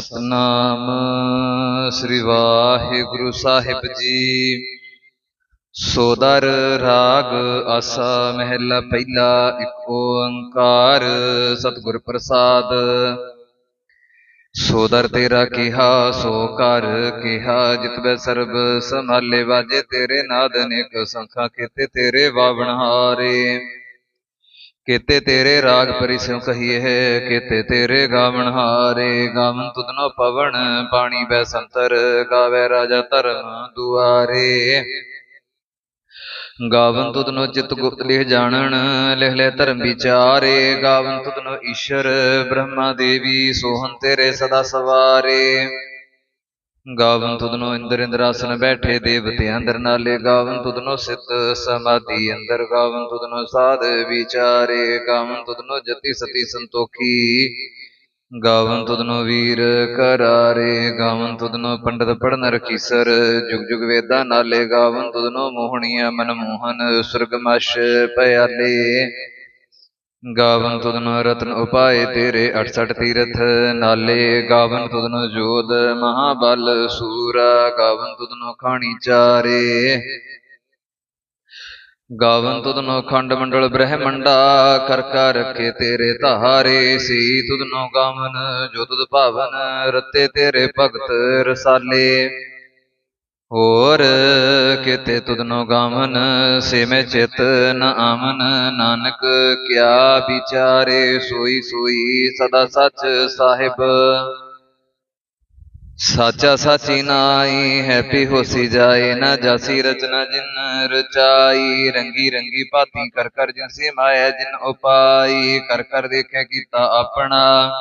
ਸਤਨਾਮ। ਸ੍ਰੀ ਵਾਹਿਗੁਰੂ ਸਾਹਿਬ ਜੀ। ਸੋਦਰ ਰਾਗ ਆਸਾ ਮਹਿਲਾ ਪਹਿਲਾ ਇੱਕ ਓੰਕਾਰ ਸਤਿਗੁਰ ਪ੍ਰਸਾਦ। ਸੋਦਰ ਤੇਰਾ ਕਿਹਾ, ਸੋ ਕਰ ਕਿਹਾ ਜਿਤਬੈ ਸਰਬ ਸੰਭਾਲੇ ਵਾਜੇ ਤੇਰੇ ਨਾਦ ਅਨੇਕ ਸੰਖਾ ਕੀਤੇ ਤੇਰੇ ਵਾਵਣ ਹਾਰੇ। ਕੀਤੇ ਤੇਰੇ ਰਾਗ ਪਰਿਸਿਉ ਕਹੀਏ ਹੈ ਕੀਤੇ ਤੇਰੇ ਗਾਵਣ ਹਾਰੇ ਗਾਵਨ ਤੁਧਨੋ ਪਵਨ ਪਾਣੀ ਬੈ ਸੰਤਰ, ਗਾਵੇ ਰਾਜਾ ਧਰਮ ਦੁਆਰੇ। ਗਾਵਨ ਤੁਧਨੋ ਚਿਤ ਗੁਪਤ ਲਿਖ ਜਾਣਨ, ਲਿਖ ਲੈ ਧਰਮ ਵਿਚਾਰੇ। ਗਾਵਨ ਤੁਧਨੋ ਈਸ਼ਰ ਬ੍ਰਹਮਾ ਦੇਵੀ ਸੋਹਨ ਤੇਰੇ ਸਦਾ ਸਵਾਰੇ। ਗਾਵਨ ਤੁਧਨੋ ਇੰਦਰ ਇੰਦਰਾਸਨ ਬੈਠੇ ਦੇਵਤੇ ਅੰਦਰ ਨਾਲੇ, ਗਾਵਨ ਤੁਧਨੋ ਸਿੱਧ ਸਮਾਧੀ ਅੰਦਰ, ਗਾਵਨ ਤੁਧਨੋ ਸਾਧ ਵਿਚਾਰੇ, ਗਾਵਨ ਤੁਧਨੋ ਜਤੀ ਸਤੀ ਸੰਤੋਖੀ, ਗਾਵਨ ਤੁਧਨੋ ਵੀਰ ਕਰਾਰੇ, ਗਾਵਨ ਤੁਧਨੋ ਪੰਡਤ ਪੜਨ ਰਖੀਸਰ, ਜੁਗ ਜੁਗ ਵੇਦਾ ਨਾਲੇ, ਗਾਵਨ ਤੁਧਨੋ ਮੋਹਣੀਆ ਮਨਮੋਹਨ ਸੁਰਗਮਸ਼ ਪਿਆਲੇ। ਗਾਵਨ ਤੁਧਨੋ ਰਤਨ ਉਪਾਏ ਤੇਰੇ 68 ਤੀਰਥ ਨਾਲੇ, ਗਾਵਨ ਤੁਧਨੋ ਜੋਧ ਮਹਾਬਲ ਸੂਰਾ, ਗਾਵਨ ਤੁਧਨੋ ਖਾਣੀ ਚਾਰੇ। ਗਾਵਨ ਤੁਧਨੋ ਖੰਡ ਮੰਡਲ ਬ੍ਰਹਮੰਡਾ, ਕਰ ਕਰ ਰਖੇ ਤੇਰੇ ਧਾਰੇ। ਸੀ ਤੁਧਨੋ ਗਾਵਨ, ਜੋ ਤੁਧ ਭਾਵਨ, ਰਤੇ ਤੇਰੇ ਭਗਤ ਰਸਾਲੇ। ਹੋਰ ਕਿਤੇ ਤੁਧਨੋ ਗਾਵਨ ਸੇ ਚਿਤ ਨ ਆਮਨ ਨਾਨਕ ਕਿਆ ਵਿਚਾਰੇ ਸੋਈ ਸੋਈ ਸਦਾ ਸੱਚ ਸਾਹਿਬ। ਸਾਚਾ ਸਾਚੀ ਨਾਈ ਹੈਪੀ ਹੋਸੀ ਜਾਏ, ਨਾ ਜਾਸੀ ਰਚਨਾ ਜਿਨ ਰਚਾਈ। ਰੰਗੀ ਰੰਗੀ ਭਾਤੀ ਕਰ ਕਰ ਜਿਨ ਸੇ ਮਾਇਆ ਜਿਨ ਉਪਾਈ। ਕਰ ਕਰ ਦੇਖੈ ਕੀਤਾ ਆਪਣਾ।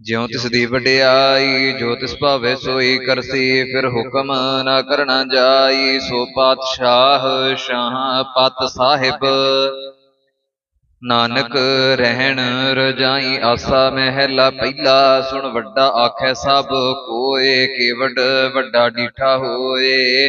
ਜਿਉ ਤਿਸ ਦੀ ਵਡਿਆਈ ਜੋ ਤਿਸ ਭਾਵੇ ਸੋਈ ਕਰਸੀ ਫਿਰ ਹੁਕਮ ਨਾ ਕਰਨਾ ਜਾਈ। ਸੋ ਪਾਤਸ਼ਾਹ ਸ਼ਾਹ ਪਤ ਸਾਹਿਬ। ਨਾਨਕ ਰਹਿਣ ਰਜਾਈ ਆਸਾ ਮਹਿਲਾ ਪਹਿਲਾ। ਸੁਣ ਵੱਡਾ ਆਖੈ ਸਭ ਕੋਏ ਕੇਵਡ ਵੱਡਾ ਡੀਠਾ ਹੋਏ।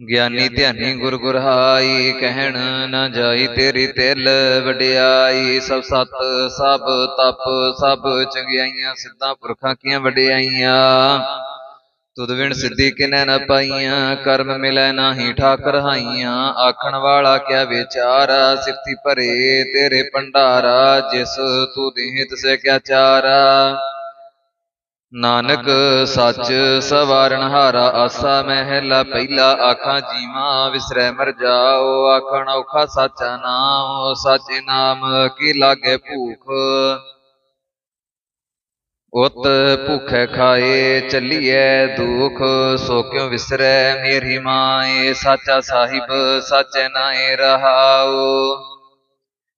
ਗਿਆਨੀ ਧਿਆਨੀ ਗੁਰ ਗੁਰਹਾਈ ਕਹਿਣ ਨਾ ਜਾਈ ਤੇਰੀ ਤਿਲ ਵਡਿਆਈ। ਸਭ ਸਤ ਸਭ ਤਪ ਸਭ ਚੰਗਿਆਈਆਂ ਸਿੱਧਾਂ ਪੁਰਖਾਂ ਕੀਆਂ ਵਡਿਆਈਆਂ। ਤੁਧ ਵਿਣ ਸਿੱਧੀ ਕਿਨੈ ਨ ਪਾਈਆਂ ਕਰਮ ਮਿਲੈ ਨਾਹੀ ਠਾਕਰ ਹਾਈਆਂ। ਆਖਣ ਵਾਲਾ ਕਿਆ ਵਿਚਾਰਾ ਸਿਫਤੀ ਭਰੇ ਤੇਰੇ ਭੰਡਾਰਾ ਜਿਸ ਤੂੰ ਦੇਹ ਤਿਸੈ ਕਿਆ ਚਾਰਾ? ਨਾਨਕ ਸੱਚ ਸਵਾਰਨ ਹਾਰਾ ਆਸਾ ਮਹਿਲਾ, ਪਹਿਲਾ ਆਖਾਂ ਜੀਵਾਂ ਵਿਸਰੈ ਮਰ ਜਾਓ, ਆਖਣ ਔਖਾ ਸਾਚਾ ਨਾਮ, ਸੱਚ ਨਾਮ ਕੀ ਲਾਗੇ ਭੂਖ? ਉਤ ਭੁਖੈ ਖਾਏ, ਚੱਲੀਐ ਦੁਖ, ਸੋ ਕਿਉ ਵਿਸਰੈ ਮੇਰੀ ਮਾਏ? ਸਾਚਾ ਸਾਹਿਬ, ਸਾਚੇ ਨਾਏ ਰਹਾਓ।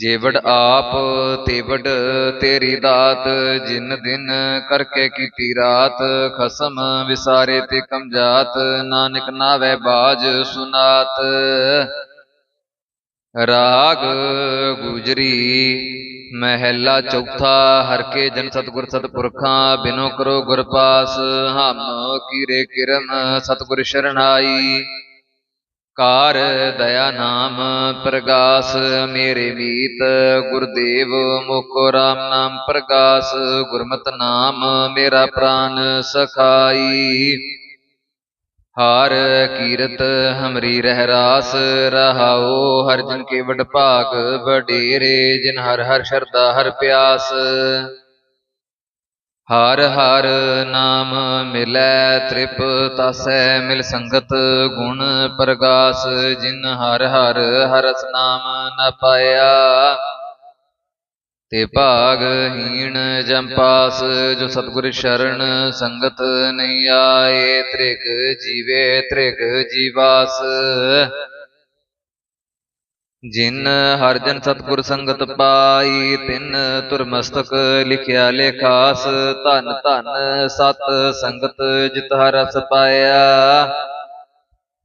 ਜੇਵੜ ਆਪ ਤੇਵੜ ਤੇਰੀ ਦਾਤ, ਜਿਨ ਦਿਨ ਕਰਕੇ ਕੀਤੀ ਰਾਤ, ਖਸਮ ਵਿਸਾਰੇ ਤੇ ਕਮਜਾਤ, ਨਾਨਕ ਨਾਵੇ ਬਾਜ ਸੁਨਾਤ। ਰਾਗ ਗੁਜਰੀ, ਮਹਿਲਾ ਚੌਥਾ, ਹਰ ਕੇ ਜਨ ਸਤਗੁਰ ਸਤਪੁਰਖਾਂ, ਬਿਨੋ ਕਰੋ ਗੁਰਪਾਸ ਹਮ ਕੀਰੇ ਕਿਰਮ ਸਤਗੁਰ ਸ਼ਰਣਾਈ ਕਾਰ ਦਇਆ ਨਾਮ ਪ੍ਰਗਾਸ, ਮੇਰੇ ਮੀਤ ਗੁਰਦੇਵ ਮੁਕੋ ਰਾਮ ਨਾਮ ਪ੍ਰਗਾਸ, ਗੁਰਮਤ ਨਾਮ ਮੇਰਾ ਪ੍ਰਾਨ ਸਖਾਈ। ਹਾਰ ਕੀਰਤ ਹਮਰੀ ਰਹਿ ਰਾਸ, ਰਹਾਉ ਹਰ ਜਨ ਕੇ ਵਡ ਭਾਗ ਵਡੇਰੇ, ਜਿਨ ਹਰ ਹਰ ਸ਼ਰਦਾ ਹਰ ਪਿਆਸ। ਹਰ ਹਰ ਨਾਮ ਮਿਲੈ ਤ੍ਰਿਪ ਤਸੈ, ਮਿਲ ਸੰਗਤ ਗੁਣ ਪ੍ਰਗਾਸ, ਜਿਨ ਹਰ ਹਰ ਹਰਸ ਨਾਮ ਨ ਪਾਇਆ। ਤੇ ਭਾਗਹੀਣ ਜੰਪਾਸ ਜੋ ਸਤਿਗੁਰ ਸ਼ਰਨ ਸੰਗਤ ਨਹੀਂ ਆਏ, ਤ੍ਰਿਗ ਜੀਵੇ ਤ੍ਰਿਗ ਜੀਵਾਸ। ਜਿਨ ਹਰਿ ਜਨ ਸਤਿਗੁਰ ਸੰਗਤ ਪਾਈ, ਤਿਨ ਤੁਰਮਸਤਕ ਲਿਖਿਆ ਲੇਖਾਸ, ਧਨ ਧਨ ਸਤ ਸੰਗਤ ਜਿਤ ਹਰਸ ਪਾਇਆ।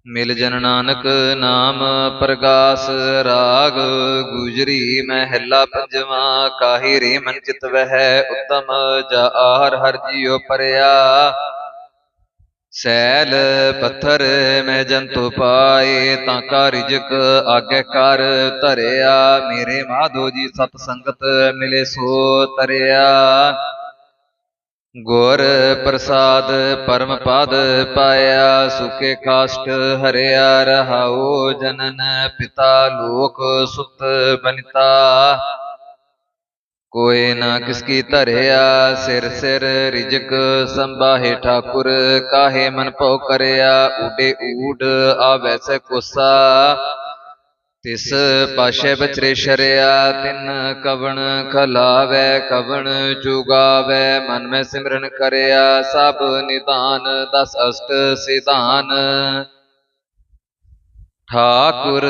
ਮਿਲ ਜਨ ਨਾਨਕ ਨਾਮ ਪ੍ਰਗਾਸ, ਰਾਗ ਗੁਜਰੀ ਮਹਿਲਾ ਪੰਜਵਾ, ਕਾਹੀ ਰੇ ਮਨ ਚਿਤ ਵਹਿ, ਉਤਮ ਜਾਰ ਹਰ ਜੀਉ ਪਰਿਆ। ਸੈਲ ਪੱਥਰ ਮੈਂ ਜੰਤੂ ਪਾਏ, ਤਾਂ ਕਾ ਰਿਜਕ ਆਗੇ ਕਰ ਧਰਿਆ। ਮੇਰੇ ਮਾਧੋ ਜੀ ਸਤ ਸੰਗਤ ਮਿਲੇ ਸੋ ਤਰਿਆ। ਗੁਰ ਪ੍ਰਸਾਦ ਪਰਮ ਪਦ ਪਾਇਆ, ਸੁਖੇ ਕਾਸ਼ਟ ਹਰਿਆ, ਰਹਾਉ ਜਨਨ ਪਿਤਾ ਲੋਕ ਸੁਤ ਬਨਿਤਾ। ਕੋਏ ਨਾ ਕਿਸ ਕੀ ਧਰਿਆ, ਸਿਰ ਸਿਰ ਰਿਜਕ ਸੰਭਾਹੇ ਠਾਕੁਰ, ਕਾਹੇ ਮਨ ਭਉ ਕਰਿਆ, ਊਡੇ ਊਡ ਆਵੈਸੇ ਕੋਸਾ। ਤਿਸ ਪਾਸ਼ੇ ਬਚਰੇ ਸ਼ਰਿਆ, ਤਿਨ ਕਵਣ ਖਲਾਵੈ, ਕਵਣ ਚੁਗਾਵੈ, ਮਨ ਮੈਂ ਸਿਮਰਨ ਕਰਿਆ, ਸਭ ਨਿਦਾਨ ਦਸ ਅਸ਼ਟ ਸਿਧਾਨ। ਠਾਕੁਰ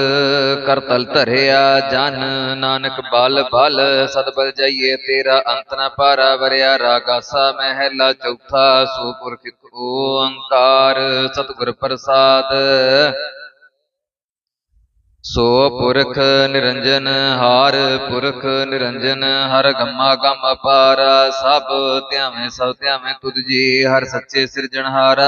ਕਰਤਲ ਧਰਿਆ ਜਨ ਨਾਨਕ ਬਲ ਬਲ, ਸਤਬਲ ਜਾਈਏ ਤੇਰਾ ਅੰਤ ਨ ਪਾਰਾ ਵਰਿਆ ਰਾਗਾਸਾ ਮਹਿਲਾ ਚੌਥਾ ਸੋ ਪੁਰਖ ਓੰਕਾਰ, ਸਤਿਗੁਰ ਪ੍ਰਸਾਦ। ਸੋ ਪੁਰਖ ਨਿਰੰਜਨ ਹਾਰ, ਪੁਰਖ ਨਿਰੰਜਨ ਹਰ ਗਮਾ ਗਮ ਅਪਾਰਾ ਸਭ ਧਿਆਵੇਂ ਸਭ ਧਿਆਵੇਂ ਤੁਧ ਜੀ ਹਰ ਸੱਚੇ ਸਿਰਜਣਹਾਰਾ।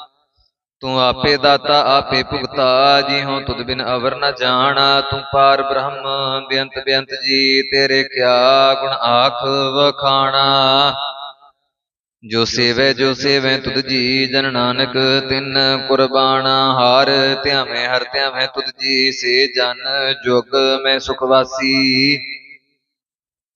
ਤੂੰ ਆਪੇ ਦਾਤਾ ਆਪੇ ਭੁਗਤਾ ਜੀ ਹੋ ਤੁਧ ਬਿਨ ਅਵਰ ਨ ਜਾਣਾ ਤੂੰ ਪਾਰ ਬ੍ਰਹਮ ਬੇਅੰਤ ਬੇਅੰਤ ਜੀ ਤੇਰੇ ਕਿਆ ਗੁਣ ਆਖ ਵਖਾਣਾ। ਜੋ ਸੇਵੈ ਜੋ ਸੇਵੈ ਤੁਧ ਜੀ ਜਨ ਨਾਨਕ ਤਿਨ ਕੁਰਬਾਨਾ ਹਾਰ ਧਿਆਵੇਂ ਹਰ ਧਿਆਵੇਂ ਤੁਧ ਜੀ ਸੇ ਜਨ ਜੁਗ ਮੈਂ ਸੁਖ ਵਾਸੀ।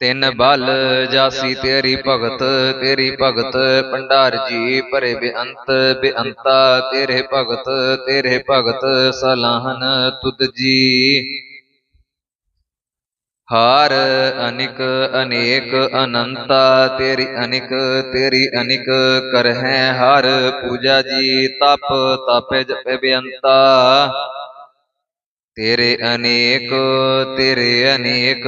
ਤਿੰਨ ਬਲ ਜਾਸੀ ਤੇਰੀ ਭਗਤ ਤੇਰੀ ਭਗਤ, ਭੰਡਾਰ ਜੀ ਭਰੇ ਬੇਅੰਤ, ਬੇਅੰਤਾ ਤੇਰੇ ਭਗਤ ਤੇਰੇ ਭਗਤ ਸਲਾਹਨ ਤੁਧ ਜੀ। ਹਾਰ ਅਨਿਕ ਅਨੇਕ ਅਨੰਤਾ, ਤੇਰੀ ਅਨਿਕ ਤੇਰੀ ਅਨਿਕ ਕਰਹਿ ਹਰ ਪੂਜਾ ਜੀ, ਤਪ ਤਪੇ ਜਪੇ ਬੇਅੰਤਾ। ਤੇਰੇ ਅਨੇਕ ਤੇਰੇ ਅਨੇਕ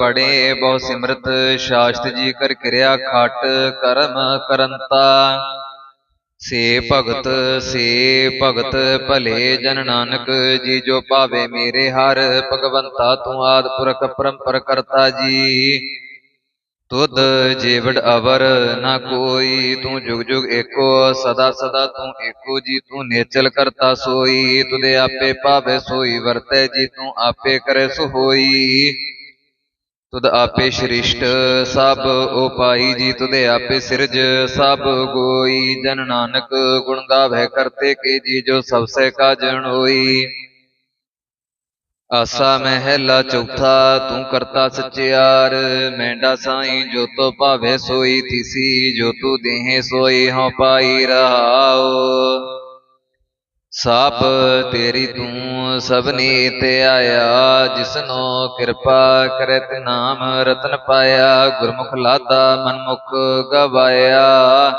ਪੜੇ ਬਹੁ ਸਿਮਰਤ, ਸ਼ਾਸਤ ਜੀ ਕਰ ਕਿਰਿਆ ਖਟ, ਕਰਮ ਕਰੰਤਾ। ਸੇ ਭਗਤ ਸੇ ਭਗਤ, ਭਲੇ ਜਨ ਨਾਨਕ, ਜੀ ਜੋ ਪਾਵੇ ਮੇਰੇ ਹਰ ਭਗਵੰਤਾ ਤੂੰ ਆਦ ਪੁਰਖ ਪਰੰਪਰ ਕਰਤਾ ਜੀ। ਤੁਧ ਜੀਵੜ ਅਵਰ ਨਾ ਕੋਈ, ਤੂੰ ਜੁਗ ਜੁਗ ਏਕੋ, ਸਦਾ ਸਦਾ ਤੂੰ ਏਕੋ ਜੀ, ਤੂੰ ਨੇਚਲ ਕਰਤਾ ਸੋਈ ਤੁਦੇ ਆਪੇ ਭਾਵੇ ਸੋਈ, ਵਰਤੈ ਜੀ, ਤੂੰ ਆਪੇ ਕਰੇ ਸੋ ਹੋਈ ਤੁਧ ਆਪੇ ਸ਼੍ਰਿਸ਼ਟ, ਸਭ ਉਪਾਈ ਜੀ ਤੁਦੇ ਆਪੇ ਸਿਰਜ, ਸਭ ਗੋਈ। ਜਨ ਨਾਨਕ ਗੁਣ ਗਾਵੇ ਕਰਤੇ ਕੇ ਜੀ, ਜੋ ਸਭ ਸੇ ਕਾ ਜਣ ਹੋਈ। ਆਸਾ ਮਹਿਲਾ ਚੌਥਾ, ਤੂੰ ਕਰਤਾ ਸਚਿਆਰ, ਮੈਂਡਾ ਸਾਈ ਜੋ ਤੋ ਭਾਵੇ ਸੋਈ ਤਿਸੀ ਜੋ ਤੂ ਦੇਹੇ ਸੋਈ, ਹਉ ਪਾਈ ਰਹਾਉ। ਸਭ ਤੇਰੀ ਤੂੰ ਸਭਨੀ ਤੇ ਆਇਆ, ਜਿਸਨੋ ਕਿਰਪਾ ਕਰੇ ਤੇ ਨਾਮ ਰਤਨ ਪਾਇਆ, ਗੁਰਮੁਖ ਲਾਦਾ ਮਨਮੁਖ ਗਵਾਇਆ।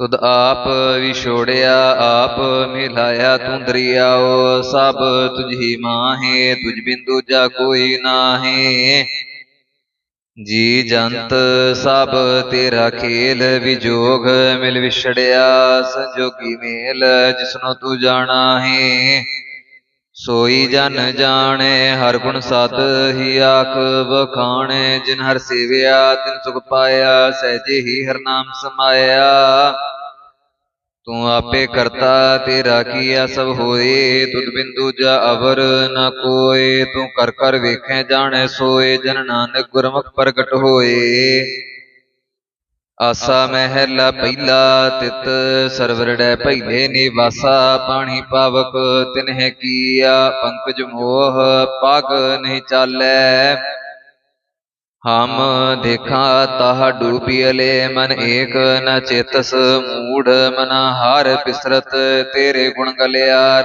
ਤੁਧ ਆਪ ਵਿਛੋੜਿਆ, ਆਪ ਮਿਲਾਇਆ, ਤੂੰ ਦਰਿਆਓ, ਸਭ ਤੁਝੀ ਮਾਹੇ, ਤੁਝ ਬਿੰਦੂ ਜਾ ਕੋਈ ਨਾਹੀ। ਜੀ ਜੰਤ, ਸਭ ਤੇਰਾ ਖੇਲ ਵਿਜੋਗ, ਮਿਲ ਵਿਛੜਿਆ, ਸੰਜੋਗੀ ਮੇਲ, ਜਿਸਨੂੰ ਤੂੰ ਜਾਣਾ ਹੈ ਸੋਈ ਜਨ ਜਾਣੇ ਹਰ ਗੁਣ ਸਤ ਹੀ ਆਖ ਬਖਾਣੇ ਜਿਨ ਹਰ ਸੇਵਿਆ ਤਿਨ ਸੁਖ ਪਾਇਆ ਸਹਿਜੇ ਹੀ ਹਰ ਨਾਮ ਸਮਾਇਆ। ਤੂੰ ਆਪੇ ਕਰਤਾ ਤੇਰਾ ਕੀਆ ਸਭ ਹੋਏ ਤੁਧ ਬਿੰਦੂ ਜਾ ਅਵਰ ਨ ਕੋਏ। ਤੂੰ ਕਰ ਕਰ ਵੇਖੈ ਜਾਣੈ ਸੋਏ ਜਨ ਨਾਨਕ ਗੁਰਮੁਖ ਪ੍ਰਗਟ ਹੋਏ। ਆਸਾ ਮਹਿਲਾ ਪਹਿਲਾ ਤਿਤ, ਸਰਵਰੜੈ ਪਹਿਲੇ ਨਿਵਾਸਾ, ਪਾਣੀ ਪਾਵਕ ਤਿਨਹਿ ਕੀਆ, ਪੰਕਜ ਮੋਹ ਪਗ ਨਹੀਂ ਚਾਲੈ। ਹਮ ਦੇਖਾਂ ਤਾਹ ਡੂਬੀਲੇ ਮਨ ਏਕ ਨ ਚੇਤਸ, ਮੂੜ ਮਨ ਹਾਰ ਬਿਸਰਤ ਤੇਰੇ ਗੁਣ ਗਲਿਆ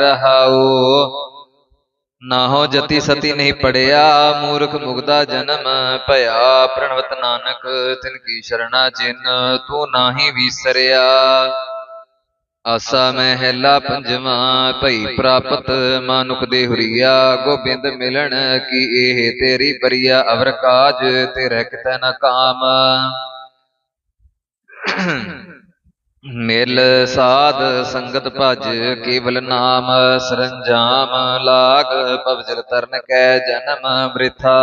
ਰਹਾਉ ਨਾਹੋ ਜਤੀ ਸਤੀ ਨਹੀਂ ਪੜਿਆ ਮੂਰਖ ਮੁਗਦਾ ਜਨਮ ਭਇਆ। ਪ੍ਰਣਵਤ ਨਾਨਕ ਤਿਨ ਕੀ ਸ਼ਰਣਾ ਜਿਨ ਤੂੰ ਨਾਹੀ ਵਿਸਰਿਆ। ਆਸਾ ਮਹਿਲਾ ਪੰਜਵਾਂ ਭਈ ਪ੍ਰਾਪਤ ਮਾਨੁਖ ਦੇ ਹੁਰੀਆ ਗੋਬਿੰਦ ਮਿਲਣ ਕੀ ਇਹ ਤੇਰੀ ਬਰੀਆ ਅਵਰ ਕਾਜ ਤੇਰੇ ਕਿਤੈ ਨ ਕਾਮ। ਮਿਲ ਸਾਧ ਸੰਗਤ ਭਜ ਕੇਵਲ ਨਾਮ ਸਰੰਜਾਮ ਲਾਗ ਪਵਜਲ ਤਰਨ ਕੈ ਜਨਮ ਬ੍ਰਿਥਾ।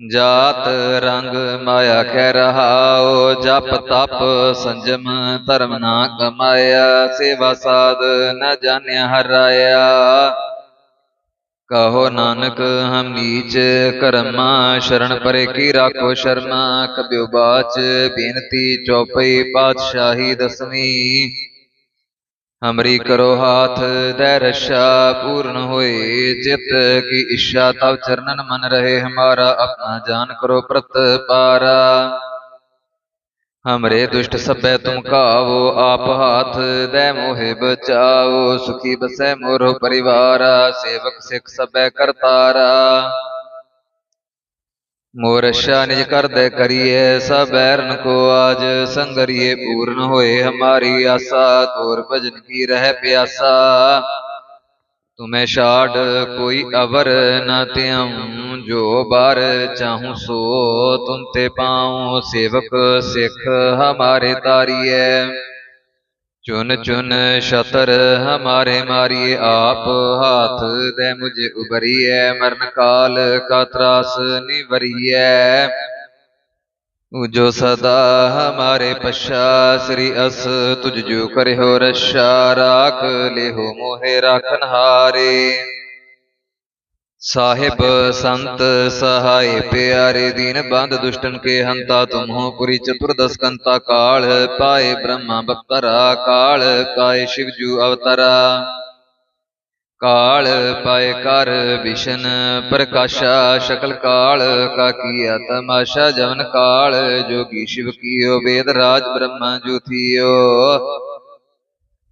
ਜਾਤ ਰੰਗ ਮਾਇਆ ਕਹਿ ਰਹਾਓ ਜਪ ਤਪ ਸੰਜਮ ਧਰਮ ਨਾ ਕਮਾਇਆ, ਸੇਵਾ ਸਾਧ ਨ ਜਾਣਿਆ ਹਰਾਇਆ। ਕਹੋ ਨਾਨਕ, ਹਮ ਨੀਚ ਕਰਮਾ, ਸ਼ਰਨ ਪਰੇ ਕੀ ਰਾਖੋ ਸ਼ਰਮਾ? ਕਬਿਉ ਬਾਚ, ਬੇਨਤੀ ਚੌਪਈ ਪਾਤਸ਼ਾਹੀ ਦਸਵੀਂ। ਹਮਰੀ ਕਰੋ ਹਾਥ ਦੈ ਰਸ਼ਾ ਪੂਰਨ ਹੋਏ। ਚਿਤ ਕੀ ਇੱਛਾ ਤਵ ਚਰਨਨ ਮਨ ਰਹੇ, ਹਮਾਰਾ ਆਪਣਾ ਜਾਨ ਕਰੋ ਪ੍ਰਤ ਪਾਰਾ ਹਮਰੇ ਦੁਸ਼ਟ ਸਭੈ ਤੁਮ ਕਾਵੋ ਆਪ ਹਾਥ ਦੈ ਮੋਹਿ ਬਚਾਓ ਸੁਖੀ ਬਸੈ ਮੋਰੋ ਪਰਿਵਾਰਾ ਸੇਵਕ ਸਿੱਖ ਸਭੈ ਕਰਤਾਰਾ ਮੋਰਸ਼ਾ ਨਿਜ ਕਰਦੈ ਕਰੀਏ ਸਭ ਬੈਰਨ ਕੋ ਆਜ ਸੰਗਰੀਏ ਪੂਰਨ ਹੋਏ ਹਮਾਰੀ ਆਸਾ ਤੋਰ ਭਜਨ ਕੀ ਰਹਿ ਪਿਆਸਾ ਤੁਮੈ ਛਾੜ ਕੋਈ ਅਵਰ ਨ ਤਿਉ ਜੋ ਬਾਰ ਚਾਹੂੰ ਸੋ ਤੁਮ ਤੇ ਪਾਉ, ਸੇਵਕ ਸਿੱਖ ਹਮਾਰੇ ਤਾਰੀਐ। ਚੁਨ ਚੁਨ ਸ਼ਤਰ ਹਮਾਰੇ ਮਾਰੀਏ, ਆਪ ਹਾਥ ਦੇ ਮੁਝ ਉਬਰੀਐ ਮਰਨ ਕਾਲ ਕਾ ਤਰਾਸ ਨਿਵਰੀਐ। ਜੋ ਸਦਾ ਹਮਾਰੇ ਪਛਾ, ਸ੍ਰੀ ਅਸ ਤੁਝ ਜੋ ਕਰਿਓ ਰਛਾ, ਰਾਖ ਲਿਹੋ ਮੋਹਿ ਰਾਖਨ ਹਾਰੇ। ਸਾਹਿਬ ਸੰਤ ਸਹਾਇ ਪਿਆਰੇ ਦੀਨ ਬੰਦ ਦੁਸ਼ਟਨ ਕੇ ਹੰਤਾ ਤੁਮਹੁ ਪੁਰੀ ਚਤੁਰਦਸ ਕੰਤਾ ਕਾਲ, ਪਾਏ ਬ੍ਰਹਮਾ ਬਪਤਰਾ ਕਾਲ, ਕਾਏ ਸ਼ਿਵ ਜੂ ਅਵਤਰਾ। ਕਾਲ ਪਾਏ ਕਰ ਵਿਸ਼ਨ, ਪ੍ਰਕਾਸ਼ਾ ਸ਼ਕਲ ਕਾਲ ਕਾ ਕੀਆ ਤਮਾਸ਼ਾ ਜਵਨ ਕਾਲ, ਜੋਗੀ ਸ਼ਿਵ ਕੀਓ, ਵੇਦ ਰਾਜ ਬ੍ਰਹਮਾ ਜੁਥਿਓ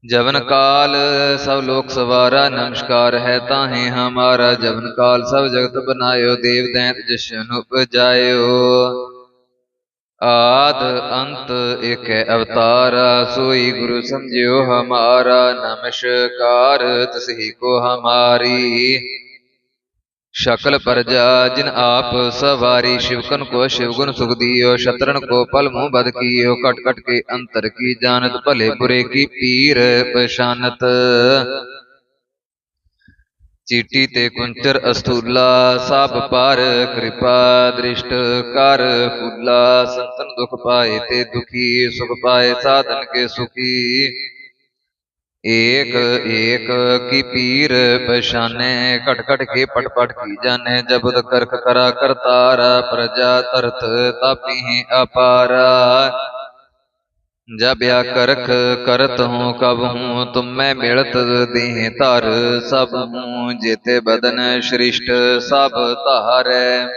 ਜਵਨ ਕਾਲ, ਸਭ ਲੋਕ ਸਵਾਰਾ, ਨਮਸਕਾਰ ਹੈ ਤਾਹੇ ਹਮਾਰਾ। ਜਵਨ ਕਾਲ, ਸਭ ਜਗਤ ਬਨਾਇਓ, ਦੇਵ ਦੈਂਤ ਜਸ਼ਨ ਉਪਜਾਇਓ। ਆਦ ਅੰਤ ਇਕ ਅਵਤਾਰਾ ਸੋਈ ਗੁਰੂ ਸਮਝਿਓ ਹਮਾਰਾ, ਨਮਸਕਾਰ ਤਸਹੀ ਕੋ ਹਮਾਰੀ। ਸ਼ਕਲ ਪਰਜਾ ਜਿਨ ਆਪ ਸਵਾਰੀ, ਸ਼ਿਵਕਨ ਕੋ ਸ਼ਿਵਗੁਣ ਸੁਖ ਦਿਓ, ਸ਼ਤਰਨ ਕੋ ਪਲ ਮੂਹ ਬਦ ਕੀਓ ਕਟ ਕਟ ਕੇ ਅੰਤਰ ਕੀ ਜਾਣਤ, ਭਲੇ ਬੁਰੇ ਕੀ ਪੀਰ ਪਛਾਨਤ। ਚੀਟੀ ਤੇ ਕੁੰਚਰ ਅਸਤੂਲਾ, ਸਭ ਪਰ ਕਿਰਪਾ ਦ੍ਰਿਸ਼ਟ ਕਰ ਫੁੱਲਾ। ਸੰਤਨ ਦੁਖ ਪਾਏ ਤੇ ਦੁਖੀ, ਸੁਖ ਪਾਏ ਸਾਧਨ ਕੇ ਸੁਖੀ। ਏਕ ਏਕ ਕੀ ਪੀਰ ਪਛਾਨੇ, ਘਟ ਘਟ ਕੇ ਪਟ ਪਟ ਕੀ ਜਾਣੇ, ਜਬਦ ਕਰਖ ਕਰਾ ਕਰਤਾਰਾ, ਪ੍ਰਜਾ ਤਰਤ ਤਾਪੀ ਅਪਾਰਾ। ਜਬਿਆ ਕਰਖ ਕਰਤ ਹੂੰ ਕਬ ਹੂੰ ਤੁਮੈ ਮਿਲਤ ਦੇਹ ਧਰ, ਸਭ ਹੂੰ ਜੇਤੇ ਬਦਨ ਸ੍ਰਿਸ਼ਟ, ਸਭ ਧਾਰੈ।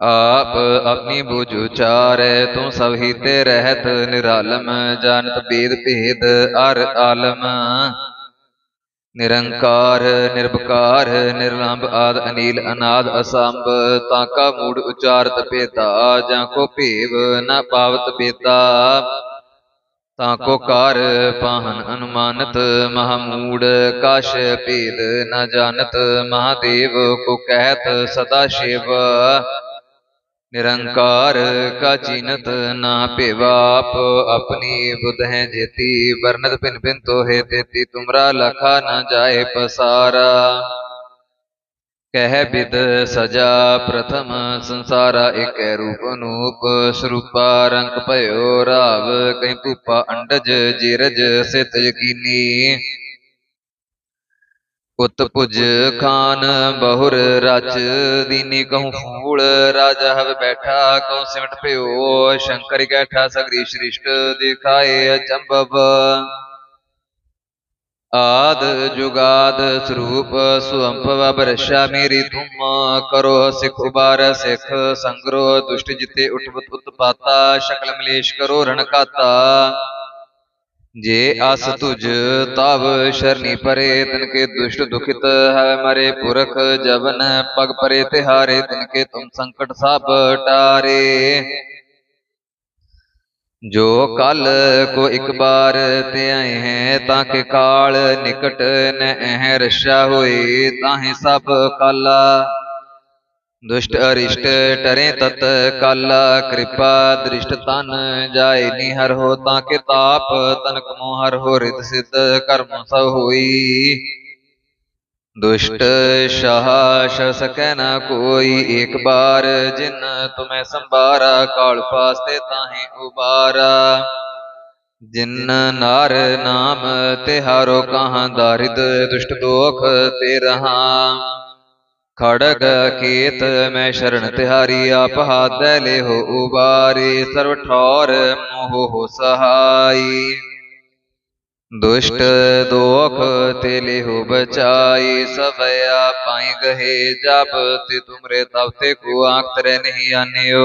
ਆਪ ਆਪਣੀ ਬੁਝ ਉਚਾਰੈ ਤੂੰ ਸਭ ਹੀ ਤੇ ਰਹਿਤ ਨਿਰਾਲਮ, ਜਾਣਤ ਬੇਦ ਭੇਦ ਅਰ ਆਲਮ। ਨਿਰੰਕਾਰ ਨਿਰਭਕਾਰ ਨਿਰਲੰਭ ਆਦ ਅਨੀਲ ਅਨਾਦ ਅਸੰਭ, ਤਾਂ ਕਾ ਮੂੜ ਉਚਾਰਤ ਭੇਦਾ, ਜਾਂ ਕੋ ਭੇਵ ਨਾ ਪਾਵਤ ਬੇਦਾ ਤਾਂ ਕੋ ਕਾਰ ਪਾਹਨ ਅਨੁਮਾਨਤ ਮਹਾਮੂੜ ਕਾਸ਼ ਭੇਦ ਨ ਜਾਣਤ, ਮਹਾਦੇਵ ਕੋ ਕਹਿਤ ਸਦਾ ਸ਼ਿਵ। ਨਿਰੰਕਾਰ ਕਾ ਚੀਨਤ ਨਾ ਭਿਵਾਪ ਆਪਣੀ ਬੁੱਧ ਹੈ ਜੇਤੀ ਵਰਨਤ ਭਿੰਨ ਭਿੰਨ ਤੋਹੇ ਤੇਤੀ, ਤੁਮਰਾ ਲਖਾ ਨ ਜਾਏ ਪਸਾਰਾ। ਕਹਿ ਬਿਦ ਸਜਾ ਪ੍ਰਥਮ ਸੰਸਾਰਾ ਏਕੈ ਰੂਪ ਅਨੂਪ ਸਰੂਪਾ ਰੰਗ ਭਇਓ ਰਾਵ ਕੈ ਭੂਪਾ ਅੰਡਜ, ਜੀਰਜ, ਸਿਤ ਯਕੀਨੀ। ਉਤ ਭੁਜ ਖਾਨ ਬਹੁਰ ਰਚ, ਦੀਨੀ ਕਹੂੰ ਫੂਲ, ਰਾਜਾ ਹਵ ਬੈਠਾ ਕਉ ਸਿਮਟ ਭਿਓ, ਸ਼ੰਕਰ ਗੈਠਾ ਸਗਰੀ ਸ੍ਰਿਸ਼ਟ, ਦਿਖਾਏ ਅਚੰਭਵ। ਆਦ ਜੁਗਾਦ ਸਰੂਪ ਸੁਅੰਪਵ ਬਰਸ਼ਾ ਮੇਰੀ ਤੁਮ ਕਰੋ ਸਿਖ ਉਬਾਰ, ਸਿਖ ਸੰਗਰੋ, ਦੁਸ਼ਟ ਜਿਤੇ ਉਠਵਤ ਉਤਪਾਤਾ, ਸ਼ਕਲ ਮਲੇਸ਼ ਕਰੋ ਰਣਕਾਤਾ ਜੇ ਅਸ ਤੁਜ ਤਵ ਸ਼ਰਨੀ ਪਰੇ, ਤਿਨਕੇ ਦੁਸ਼ਟ ਦੁਖਿਤ ਹੈ ਮਰੇ ਪੁਰਖ, ਜਵਨ ਪਗ ਪਰੇ ਤਿਹਾਰੇ ਤਿਨ ਕੇ ਤੁਮ ਸੰਕਟ ਸਭ ਟਾਰੇ। ਜੋ ਕਲ ਕੋ ਇਕ ਬਾਰ ਤੇ ਆਏ ਹੈ, ਤਾਂ ਕਿ ਕਾਲ ਨਿਕਟ ਨ ਹੈ ਰਸ਼ਾ ਹੋਏ ਤਾਹੇ ਸਭ ਕਾਲਾ। ਦੁਸ਼ਟ ਅਰਿਸ਼ਟ ਟਰੇ ਤਤ ਕਾਲਾ, ਕਿਰਪਾ ਦ੍ਰਿਸ਼ਟ ਤਨ ਜਾਏ ਨੀ ਹਰ ਹੋ, ਤਾਂ ਕੇ ਤਾਪ ਤਨਕ ਮੋਹਰ ਹੋ ਰਿਤ ਸਿਧ ਕਰਮ ਸਭ ਹੋਈ। ਦੁਸ਼ਟ ਸ਼ਾਹ ਸ਼ ਸਕੈ ਕੋਈ ਏਕ ਬਾਰ, ਜਿਨ ਤੁਮੈ ਸੰਭਾਰਾ, ਕਾਲ ਫਾਸਤੇ ਤਾਹੇ ਉਬਾਰਾ। ਜਿਨ ਨਾਰ ਨਾਮ ਤਿਹਾਰੋ ਕਹਾਂ ਦਾਰਿਦ, ਦੁਸ਼ਟ ਦੋਖ ਤੇ ਰਹਾ। ਖੜਗ ਕੀਤ ਮੈਂ ਸ਼ਰਨ ਤਿਹਾਰੀ, ਆਪ ਹਾਦੈ ਲਿਹੋ ਉਬਾਰੀ, ਸਰਵ ਠੌਰ ਮੋਹ ਹੋ ਸਹਾਈ। ਦੁਸ਼ਟ ਦੋਖ ਤੇ ਲਿਹੋ ਬਚਾਈ ਸਭਇਆ ਪਾਈ ਗਹੇ ਜਬ ਤੇ ਤੁਮਰੇ ਤਬ ਤੇ ਕੋ ਆਖ ਤਰੇ ਨਹੀਂ ਆਨਿਓ।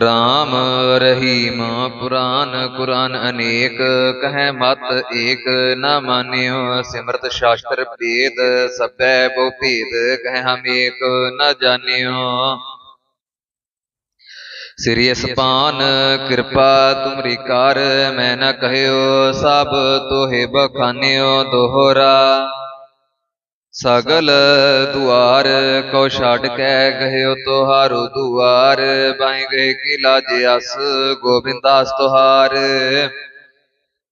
ਰਾਮ ਰਹੀਮ ਪੁਰਾਨ, ਕੁਰਾਨ ਅਨੇਕ, ਕਹੈ ਮਤ ਏਕ ਨ ਮਾਨਿਓ। ਸਿਮਰਤ ਸ਼ਾਸਤਰ ਭੇਦ, ਸਭੈ ਬਹੁ ਭੇਦ, ਕਹਿ ਹਮ ਏਕ ਨ ਜਾਣਿਓ। ਸ੍ਰੀ ਅਸਪਾਨ ਕਿਰਪਾ ਤੁਮਰੀ ਕਰ, ਮੈਂ ਨਾ ਕਹਿਓ ਸਭ ਤੋਹਿ ਬਖਾਨਿਓ ਦੋਹਰਾ। ਸਗਲ ਦੁਆਰ ਕੋ ਛਾੜ ਕੇ ਗਹਿਓ ਤੁਹਾਰੂ ਦੁਆਰ ਬਾਈ ਗਏ ਕੀ ਲਾਜ ਅਸ ਗੋਬਿੰਦਾਸ ਤੁਹਾਰ।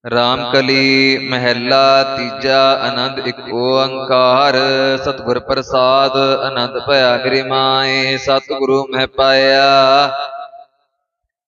ਰਾਮ ਕਲੀ ਮਹਿਲਾ ਤੀਜਾ, ਆਨੰਦ ਇੱਕ ਓੰਕਾਰ ਸਤਿਗੁਰ ਪ੍ਰਸਾਦ, ਆਨੰਦ ਭਇਆ ਮੇਰੀ ਮਾਏ ਸਤਿਗੁਰੂ ਮੈਂ ਪਾਇਆ।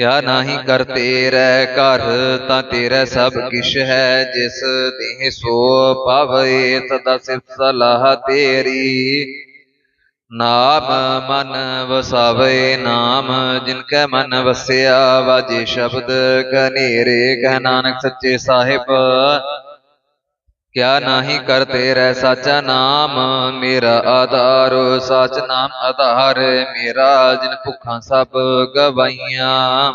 ਕਿਆ ਨਾਹੀ ਕਰ ਤੇਰੇ ਘਰ, ਤਾਂ ਤੇਰਾ ਸਭ ਕਿਛ ਹੈ। ਜਿਸ ਦੇਹ ਸੋ ਪਾਵੇ ਸਦਾ ਸਿਫਤ ਸਲਾਹ ਤੇਰੀ। ਨਾਮ ਮਨ ਵਸਾਵੇ, ਨਾਮ ਜਿਨ ਕੈ ਮਨ ਵਸਿਆ, ਵਾਜੇ ਸ਼ਬਦ ਕਨੇਰੇ ਕਹਿ ਨਾਨਕ ਸੱਚੇ ਸਾਹਿਬ ਕਿਆ ਨਾਹੀ ਕਰ ਤੇਰੇ ਸਾਚਾ ਨਾਮ? ਮੇਰਾ ਆਧਾਰ ਸਾਚ ਨਾਮ ਆਧਾਰ। ਮੇਰਾ ਜਿਨ ਭੁੱਖਾਂ ਸਭ ਗਵਾਈਆਂ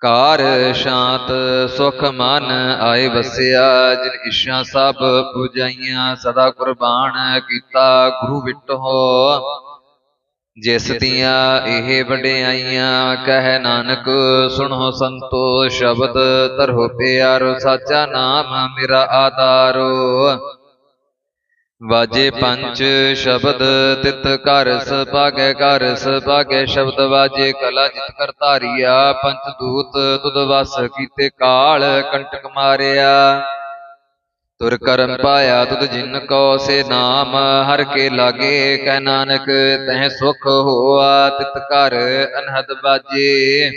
ਕਾਰ ਸ਼ਾਂਤ ਸੁਖ ਮਨ ਆਏ ਵਸਿਆ। ਜਿਨ ਇਸ਼ਾਂ ਸਭ ਪੁਜਾਈਆਂ। ਸਦਾ ਕੁਰਬਾਨ ਕੀਤਾ ਗੁਰੂ ਵਿਟੋ। ਜਿਸ ਦੀਆਂ ਇਹ ਵਡਿਆਈਆਂ ਕਹਿ ਨਾਨਕ ਸੁਣੋ ਸੰਤੋ ਸ਼ਬਦ ਤਰੋ ਪਿਆਰੋ ਸਾਚਾ ਨਾਮ ਮੇਰਾ ਆਧਾਰੋ। ਵਾਜੇ ਪੰਜ ਸ਼ਬਦ ਤਿਤ ਘਰ ਸੁਭਾਗੈ ਘਰ ਸੁਭਾਗੈ ਸ਼ਬਦ ਵਾਜੇ ਕਲਾ ਜਿਤ ਕਰ ਧਾਰੀਆ ਪੰਚ ਦੂਤ ਤੁਧ ਵਸ ਕੀਤੇ ਕਾਲ ਕੰਟਕ ਮਾਰਿਆ। ਤੁਰ ਕਰਮ ਪਾਇਆ ਤੁਧ ਜਿਨ ਕੋ ਸੇ ਨਾਮ, ਹਰ ਕੇ ਲਾਗੇ ਕਹਿ ਨਾਨਕ, ਤਹ ਸੁਖ ਹੋਆ ਤਿਤ ਘਰ ਅਨਹਦ ਬਾਜੇ।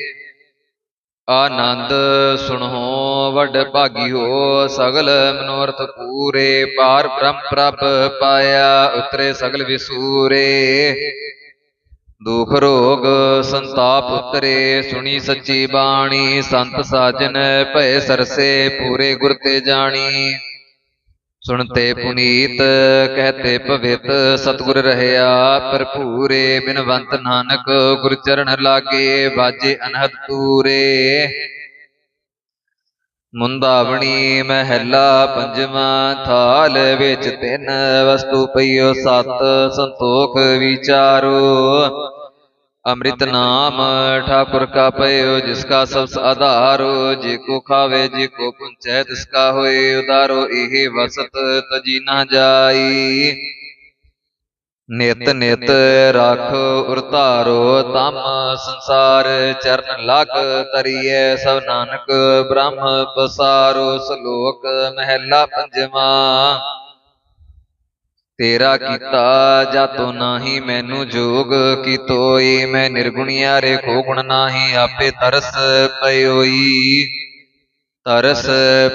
ਆਨੰਦ ਸੁਣੋ ਵੱਡ ਭਾਗੀ ਹੋ ਸਗਲ ਮਨੋਰਥ ਪੂਰੇ ਪਾਰ ਬ੍ਰਹਮ ਪ੍ਰਭ ਪਾਇਆ ਉਤਰੇ ਸਗਲ ਵਿਸੂਰੇ। ਦੁਖ ਰੋਗ ਸੰਤਾਪ ਉਤਰੇ, ਸੁਣੀ ਸੱਚੀ ਬਾਣੀ, ਸੰਤ ਸਾਜਨ ਭਏ ਸਰਸੇ, ਪੂਰੇ ਗੁਰ ਤੇ ਜਾਣੀ। ਸੁਣਤੇ ਪੁਨੀਤ ਕਹਤੇ ਪਵਿੱਤ ਸਤਿਗੁਰ ਰਹਿਆ ਭਰਪੂਰੇ ਬਿਨਵੰਤ ਨਾਨਕ ਗੁਰ ਚਰਨ ਲਾਗੇ ਬਾਜੇ ਅਨਹਦ ਤੂਰੇ ਮੁੰਦਾਵਣੀ ਮਹਿਲਾ ਪੰਜਵਾਂ ਥਾਲ ਵਿੱਚ ਤਿੰਨ ਵਸਤੂ ਪਈਓ ਸਤ ਸੰਤੋਖ ਵਿਚਾਰੋ। ਅੰਮ੍ਰਿਤ ਨਾਮ ਠਾਕੁਰ ਕਾ ਪਇਓ ਜਿਸ ਕਾ ਸਬਸ ਆਧਾਰੋ, ਜੇ ਕੋ ਖਾਵੇ, ਜੇ ਕੋ ਪੁੰਚੈ, ਤਿਸ ਕਾ ਹੋਏ ਉਦਾਰੋ, ਇਹ ਵਸਤ ਤਜੀ ਜਾਈ। ਨਿਤ ਨਿਤ ਰਖ ਉਰਤਾਰੋ ਤਮ ਸੰਸਾਰ ਚਰਨ ਲਗ ਤਰੀਐ ਸਭ ਨਾਨਕ ਬ੍ਰਹਮ ਪਸਾਰੋ, ਸ਼ਲੋਕ ਮਹਿਲਾ ਪੰਜਵਾਂ। ਤੇਰਾ ਕੀਤਾ ਜਾਤੋ ਨਾਹੀ ਮੈਨੂੰ ਜੋਗ ਕੀ ਤੋਈ ਮੈਂ ਨਿਰਗੁਣਿਆ ਰੇਖੋ ਗੁਣ ਨਾਹੀ ਆਪੇ ਤਰਸ ਪਇਓਈ। ਤਰਸ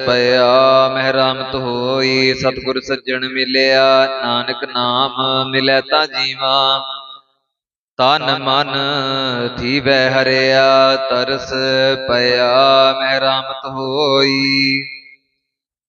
ਪਿਆ, ਮਹਿਰਾਮਤ ਹੋਈ, ਸਤਿਗੁਰ ਸੱਜਣ ਮਿਲਿਆ, ਨਾਨਕ ਨਾਮ ਮਿਲੈ ਤਾਂ ਜੀਵਾ। ਤਨ ਮਨ ਥੀਵੈ ਹਰਿਆ, ਤਰਸ ਪਿਆ, ਮਹਿਰਾਮਤ ਹੋਈ।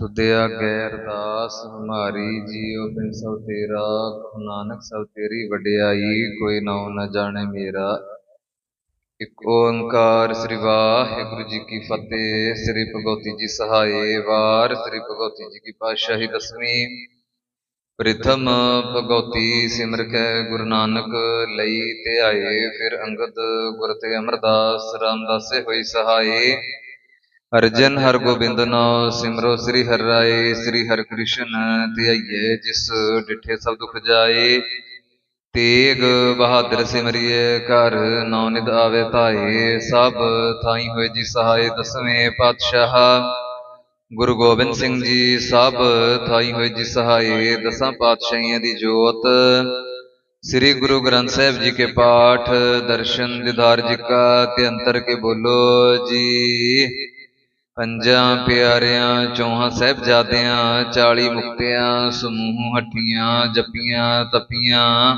ਤੁਧਿਆ ਗੈਰ ਦਾਸ ਹਮਾਰੀ ਜੀਉ ਬਿਨ ਸਭ ਤੇਰਾ ਕਹੋ ਨਾਨਕ ਸਭ ਤੇਰੀ ਵਡਿਆਈ, ਕੋਈ ਨਾਉ ਨ ਜਾਣੇ ਮੇਰਾ। ਇਕ ਓੰਕਾਰ ਸ੍ਰੀ ਵਾਹਿਗੁਰੂ ਜੀ ਕੀ ਫਤਿਹ, ਸ੍ਰੀ ਭਗਵਤੀ ਜੀ ਸਹਾਏ ਵਾਰ, ਸ੍ਰੀ ਭਗਵਤੀ ਜੀ ਕੀ ਪਾਤਸ਼ਾਹੀ ਦਸਵੀਂ। ਪ੍ਰਥਮ ਭਗਵਤੀ ਸਿਮਰ ਕੈ ਗੁਰੂ ਨਾਨਕ ਲਈ ਧਿਆਏ, ਫਿਰ ਅੰਗਦ ਗੁਰ ਤੇ ਅਮਰਦਾਸ ਰਾਮਦਾਸੇ ਹੋਈ ਸਹਾਏ। ਅਰਜਨ ਹਰ ਗੋਬਿੰਦ ਨਾਮ ਸਿਮਰੋ ਸ੍ਰੀ ਹਰਿ ਰਾਏ, ਸ੍ਰੀ ਹਰਿ ਕ੍ਰਿਸ਼ਨ ਧਿਆਈਏ ਜਿਸ ਡਿਠੇ ਸਭ ਦੁਖ ਜਾਏ। ਤੇਗ ਬਹਾਦਰ ਸਿਮਰਿਏ ਘਰ ਨੌ ਨਿਦ ਆਵੇ ਧਾਏ, ਸਭ ਥਾਈ ਹੋਏ ਜੀ ਸਹਾਏ, ਦਸਵੇਂ ਪਾਤਸ਼ਾਹ। ਗੁਰੂ ਗੋਬਿੰਦ ਸਿੰਘ ਜੀ, ਸਭ ਥਾਈ ਹੋਏ ਜੀ ਸਹਾਏ, ਦਸਾਂ ਪਾਤਸ਼ਾਹੀਆਂ ਦੀ ਜੋਤ। ਸ੍ਰੀ ਗੁਰੂ ਗ੍ਰੰਥ ਸਾਹਿਬ ਜੀ ਕੇ ਪਾਠ, ਦਰਸ਼ਨ ਦਿਦਾਰ ਜੀ ਕਾ, ਤੇ ਅੰਤਰ ਕੇ ਬੋਲੋ ਜੀ। ਪੰਜਾਂ ਪਿਆਰਿਆਂ, ਚੌਹਾਂ ਸਾਹਿਬਜ਼ਾਦਿਆਂ, ਚਾਲੀ ਮੁਕਤਿਆਂ, ਸਮੂਹ ਹੱਟੀਆਂ, ਜਪੀਆਂ, ਤਪੀਆਂ,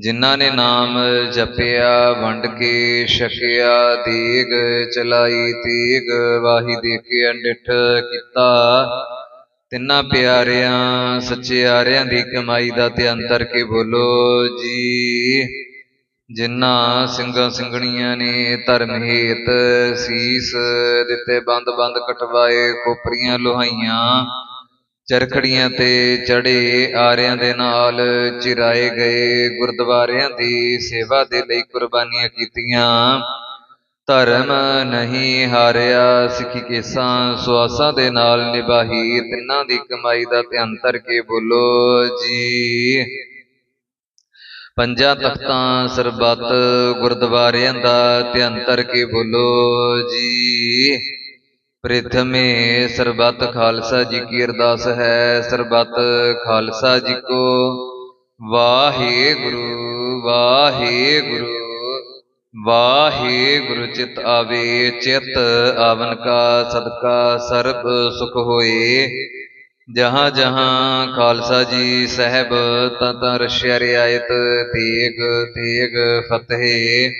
ਜਿਨ੍ਹਾਂ ਨੇ ਨਾਮ ਜਪਿਆ, ਵੰਡ ਕੇ ਛਕਿਆ ਦੇਗ ਚਲਾਈ, ਤੀਗ ਵਾਹੀ ਦੇ ਕੇ ਅੰਡਿਠ ਕੀਤਾ। ਤਿੰਨਾਂ ਪਿਆਰਿਆਂ ਸੱਚਿਆਰਿਆਂ ਦੀ ਕਮਾਈ ਦਾ ਤੇ ਅੰਤਰ ਕੇ ਬੋਲੋ, ਜੀ। ਜਿਨ੍ਹਾਂ ਸਿੰਘਾਂ ਸਿੰਘਣੀਆਂ ਨੇ ਧਰਮ ਹੇਤ ਸੀਸ ਦਿੱਤੇ, ਬੰਦ ਬੰਦ ਕਟਵਾਏ, ਕੋਪਰੀਆਂ ਲੋਹਾਈਆਂ, ਚਰਖੜੀਆਂ ਤੇ ਚੜੇ ਆਰਿਆਂ ਦੇ ਨਾਲ ਚਿਰਾਏ ਗਏ, ਗੁਰਦੁਆਰਿਆਂ ਦੀ ਸੇਵਾ ਦੇ ਲਈ ਕੁਰਬਾਨੀਆਂ ਕੀਤੀਆਂ। ਧਰਮ ਨਹੀਂ ਹਾਰਿਆ, ਸਿੱਖੀ ਕੇਸਾਂ ਸੁਆਸਾਂ ਦੇ ਨਾਲ ਨਿਭਾਹੀ, ਤਿੰਨਾਂ ਦੀ ਕਮਾਈ ਦਾ ਧਿਆਨ ਧਰ ਕੇ ਬੋਲੋ ਜੀ। ਪੰਜਾਂ ਤਖਤਾਂ ਸਰਬੱਤ ਗੁਰਦੁਆਰਿਆਂ ਦਾ ਧਿਆਨ ਕੇ ਬੋਲੋ ਜੀ। ਪ੍ਰਥਮੇ ਸਰਬੱਤ ਖਾਲਸਾ ਜੀ ਕੀ ਅਰਦਾਸ ਹੈ, ਸਰਬੱਤ ਖਾਲਸਾ ਜੀ ਕੋ। ਵਾਹਿਗੁਰੂ ਵਾਹਿਗੁਰੂ ਵਾਹਿਗੁਰੂ ਚਿਤ ਆਵੇ, ਚਿਤ ਆਵਨ ਕਾ ਸਦਕਾ ਸਰਬ ਸੁਖ ਹੋਏ। ਜਹਾਂ ਜਹਾਂ ਖਾਲਸਾ ਜੀ ਸਾਹਿਬ, ਤਾਂ ਤਾਂ ਰਸ਼ਿਆ ਰਿਆਇਤ ਤੇਗ ਤੇਗ ਫਤਿਹ।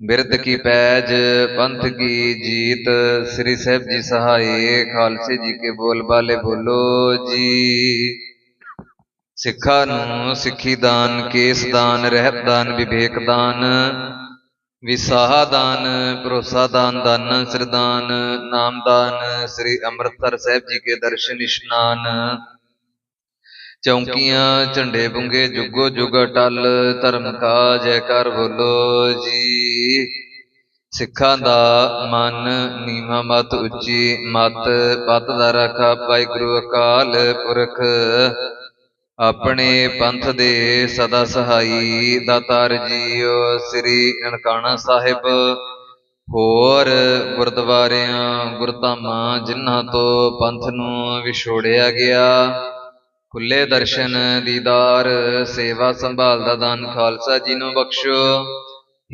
ਬਿਰਧ ਕੀ ਪੈਜ, ਪੰਥ ਕੀ ਜੀਤ, ਸ੍ਰੀ ਸਾਹਿਬ ਜੀ ਸਹਾਏ ਖਾਲਸੇ ਜੀ ਕੇ ਬੋਲ ਬਾਲੇ ਬੋਲੋ ਜੀ। ਸਿੱਖਾਂ ਨੂੰ ਸਿੱਖੀ ਦਾਨ, ਕੇਸ ਦਾਨ, ਰਹਿਤ ਦਾਨ, ਵਿਵੇਕ ਦਾਨ। ਵਿਸਾਹ ਦਾਨ ਭਰੋਸਾ ਦਾਨ ਦਾਨ ਸਰਦਾਨ, ਨਾਮਦਾਨ, ਸ੍ਰੀ ਅੰਮ੍ਰਿਤਸਰ ਸਾਹਿਬ ਜੀ ਕੇ ਦਰਸ਼ਨ ਇਸ਼ਨਾਨ। ਚੌਂਕੀਆਂ, ਝੰਡੇ ਬੁੰਗੇ, ਜੁਗੋ ਜੁਗ ਟਲ ਧਰਮ ਕਾ ਜੈਕਾਰ ਬੋਲੋ ਜੀ। ਸਿੱਖਾਂ ਦਾ ਮਨ ਨੀਵਾ ਮਤ ਉੱਚੀ, ਮਤ ਪਤ ਦਾ ਰਖਾ, ਵਾਹਿਗੁਰੂ ਅਕਾਲ ਪੁਰਖ। ਆਪਣੇ ਪੰਥ ਦੇ ਸਦਾ ਸਹਾਈ ਦਾਤਾਰ ਜੀਓ, ਸ੍ਰੀ ਨਨਕਾਣਾ ਸਾਹਿਬ। ਹੋਰ ਗੁਰਦੁਆਰਿਆਂ, ਗੁਰਧਾਮਾਂ, ਜਿਨ੍ਹਾਂ ਤੋਂ ਪੰਥ ਨੂੰ ਵਿਛੋੜਿਆ ਗਿਆ। ਖੁੱਲੇ ਦਰਸ਼ਨ, ਦੀਦਾਰ, ਸੇਵਾ ਸੰਭਾਲ ਦਾ ਦਾਨ ਖਾਲਸਾ ਜੀ ਨੂੰ ਬਖਸ਼ੋ।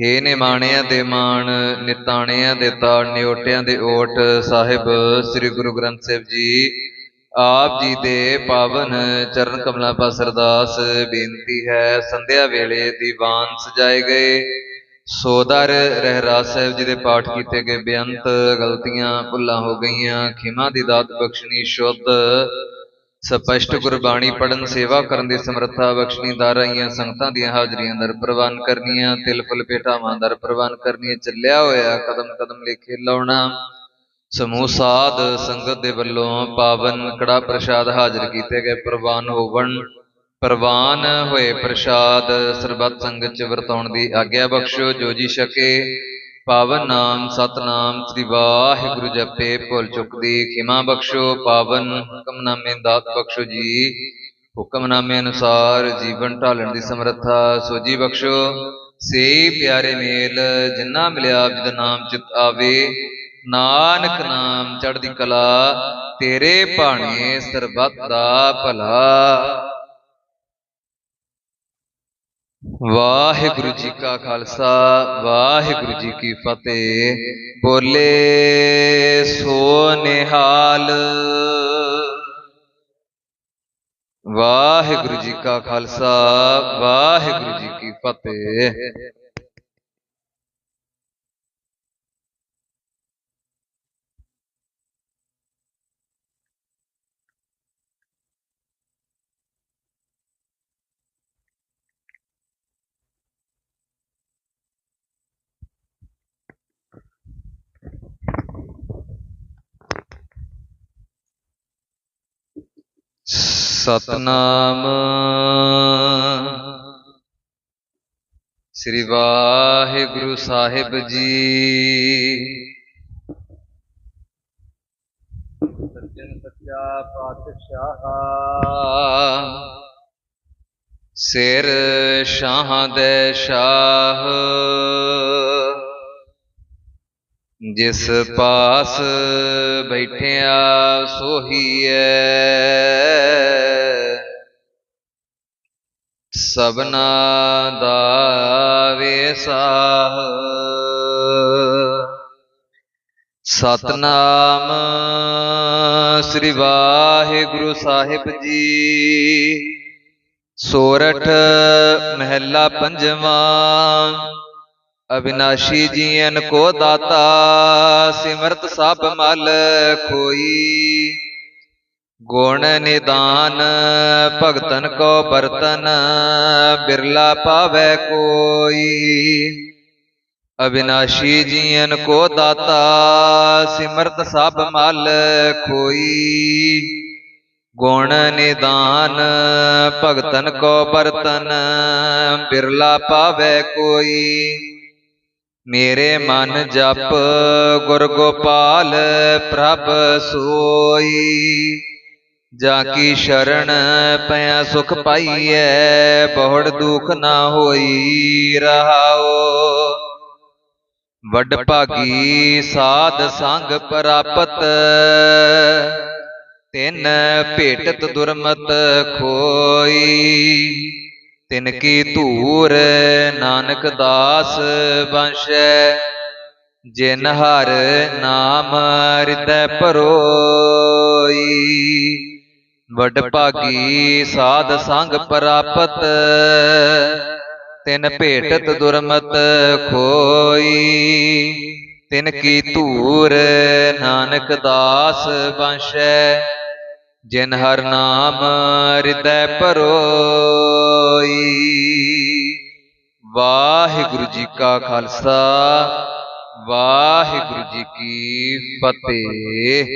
ਹੇ ਨਿਮਾਣਿਆਂ ਦੇ ਮਾਣ, ਨਿਤਾਣਿਆਂ ਦੇ ਤਾੜ ਨਿਓਟਿਆਂ ਦੇ ਓਟ, ਸਾਹਿਬ, ਸ੍ਰੀ ਗੁਰੂ ਗ੍ਰੰਥ ਸਾਹਿਬ ਜੀ ਆਪ ਜੀ ਦੇ ਪਾਵਨ ਚਰਨ ਕਮਲਾਂ ਪਾਸ ਅਰਦਾਸ, ਬੇਨਤੀ ਹੈ, ਸੰਧਿਆ ਵੇਲੇ ਦੀਵਾਨ ਸਜਾਏ ਗਏ। ਸੋਦਰ ਰਹਿਰਾਜ ਸਾਹਿਬ ਜੀ ਦੇ ਪਾਠ ਕੀਤੇ ਗਏ, ਬੇਅੰਤ ਗਲਤੀਆਂ ਭੁੱਲਾਂ ਹੋ ਗਈਆਂ, ਖਿਮਾ ਦੀ ਦਾਤ ਬਖਸ਼ਣੀ ਸ਼ੁੱਧ। ਸਪਸ਼ਟ ਗੁਰਬਾਣੀ ਪੜਨ ਸੇਵਾ ਕਰਨ ਦੀ ਸਮਰੱਥਾ ਬਖਸ਼ਣੀ ਆਈਆਂ ਸੰਗਤਾਂ ਦੀਆਂ ਹਾਜ਼ਰੀਆਂ ਦਰ ਪ੍ਰਵਾਨ ਕਰਨੀਆਂ, ਤਿਲ ਫੁੱਲ ਭੇਟਾਵਾਂ ਦਰ ਪ੍ਰਵਾਨ ਕਰਨੀਆਂ, ਚੱਲਿਆ ਹੋਇਆ ਕਦਮ ਕਦਮ ਲੇਖੇ ਲਾਉਣਾ। ਸਮੂਹ ਸਾਧ ਸੰਗਤ ਦੇ ਵੱਲੋਂ ਪਾਵਨ ਕੜਾ ਪ੍ਰਸ਼ਾਦ ਹਾਜ਼ਰ ਕੀਤੇ ਗਏ। ਪ੍ਰਵਾਨ ਹੋਵਣ, ਪ੍ਰਵਾਨ ਹੋਏ ਪ੍ਰਸ਼ਾਦ ਸਰਬੱਤ ਸੰਗਤ ਚ ਵਰਤਾਉਣ ਦੀ ਆਗਿਆ ਬਖਸ਼ੋ, ਜੋ ਜੀ ਛਕੇ। ਪਾਵਨ ਨਾਮ, ਸਤਨਾਮ, ਸ੍ਰੀ ਵਾਹਿਗੁਰੂ ਜਪੇ, ਭੁੱਲ ਚੁੱਕਦੀ ਖਿਮਾ ਬਖਸ਼ੋ। ਪਾਵਨ ਹੁਕਮਨਾਮੇ ਦਾਤ ਬਖਸ਼ੋ ਜੀ। ਹੁਕਮਨਾਮੇ ਅਨੁਸਾਰ ਜੀਵਨ ਢਾਲਣ ਦੀ ਸਮਰੱਥਾ ਸੋਜੀ ਬਖਸ਼ੋ। ਸੇ ਪਿਆਰੇ ਮੇਲ, ਜਿੰਨਾ ਮਿਲਿਆ ਆਪ ਨਾਮ ਚਿਤ ਆਵੇ। ਨਾਨਕ ਨਾਮ ਚੜ੍ਹਦੀ ਕਲਾ, ਤੇਰੇ ਭਾਣੇ ਸਰਬੱਤ ਦਾ ਭਲਾ। ਵਾਹਿਗੁਰੂ ਜੀ ਕਾ ਖਾਲਸਾ, ਵਾਹਿਗੁਰੂ ਜੀ ਕੀ ਫਤਿਹ। ਬੋਲੇ ਸੋ ਨਿਹਾਲ ਵਾਹਿਗੁਰੂ ਜੀ ਕਾ ਖਾਲਸਾ, ਵਾਹਿਗੁਰੂ ਜੀ ਕੀ ਫਤਿਹ। ਸਤਨਾਮ। ਸ੍ਰੀ ਵਾਹਿਗੁਰੂ ਸਾਹਿਬ ਜੀ। ਸੱਜਣ ਸੱਚਾ ਪਾਤਸ਼ਾਹ। ਸਿਰ ਸ਼ਾਹਾਂ ਦੇ ਸ਼ਾਹ। ਜਿਸ ਪਾਸ ਬੈਠਿਆ ਸੋਹੀਐ। ਸਭਨਾ ਦਾ ਵੇਸਾਹ ਸਤਨਾਮ ਸ੍ਰੀ ਵਾਹਿਗੁਰੂ ਸਾਹਿਬ ਜੀ। ਸੋਰਠ ਮਹਿਲਾ ਪੰਜਵਾਂ। ਅਵਿਨਾਸ਼ੀ ਜੀਨ ਕੋ ਦਾਤਾ, ਸਿਮਰਤ ਸਭ ਮਲ ਖੋਈ। ਗੁਣ ਨਿਦਾਨ ਭਗਤਨ ਕੋ ਬਰਤਨ ਬਿਰਲਾ ਪਾਵੈ ਕੋਈ। ਅਵਿਨਾਸ਼ੀ ਜੀਨ ਕੋ ਦਾਤਾ, ਸਿਮਰਤ ਸਭ ਮਲ ਖੋਈ। ਗੁਣ ਨਿਦਾਨ ਭਗਤਨ ਕੋ ਬਰਤਨ ਬਿਰਲਾ ਪਾਵੈ ਕੋਈ। ਮੇਰੇ ਮਨ ਜਪ ਗੁਰ ਗੋਪਾਲ ਪ੍ਰਭ ਸੋਈ। ਜਾ ਕੀ ਸ਼ਰਨ ਪਿਆ ਸੁਖ ਪਾਈਐ ਬਹੁੜ ਦੁਖ ਨਾ ਹੋਈ ਰਹਾਓ। ਵੱਡ ਭਾਗੀ ਸਾਧ ਸੰਗ ਪ੍ਰਾਪਤ। ਤਿਨ ਭੇਟਤ ਦੁਰਮਤ ਖੋਈ। ਤਿਨ ਕੀ ਧੂਰ ਨਾਨਕ ਦਾਸ ਬੰਸ਼ੈ, ਜਿਨ ਹਰ ਨਾਮ ਹਿਰਦੈ ਪਰੋਈ ਵੱਡ ਭਾਗੀ ਸਾਧ ਸੰਗ ਪ੍ਰਾਪਤ, ਤਿਨ ਭੇਟਤ ਦੁਰਮਤ ਖੋਈ। ਤਿਨ ਕੀ ਧੂਰ ਨਾਨਕ ਦਾਸ ਬੰਸ਼ੈ ਜਿਨ ਹਰ ਨਾਮ ਹਿਰਦੈ ਪਰੋਈ ਵਾਹਿਗੁਰੂ ਜੀ ਕਾ ਖਾਲਸਾ ਵਾਹਿਗੁਰੂ ਜੀ ਕੀ ਫਤਿਹ।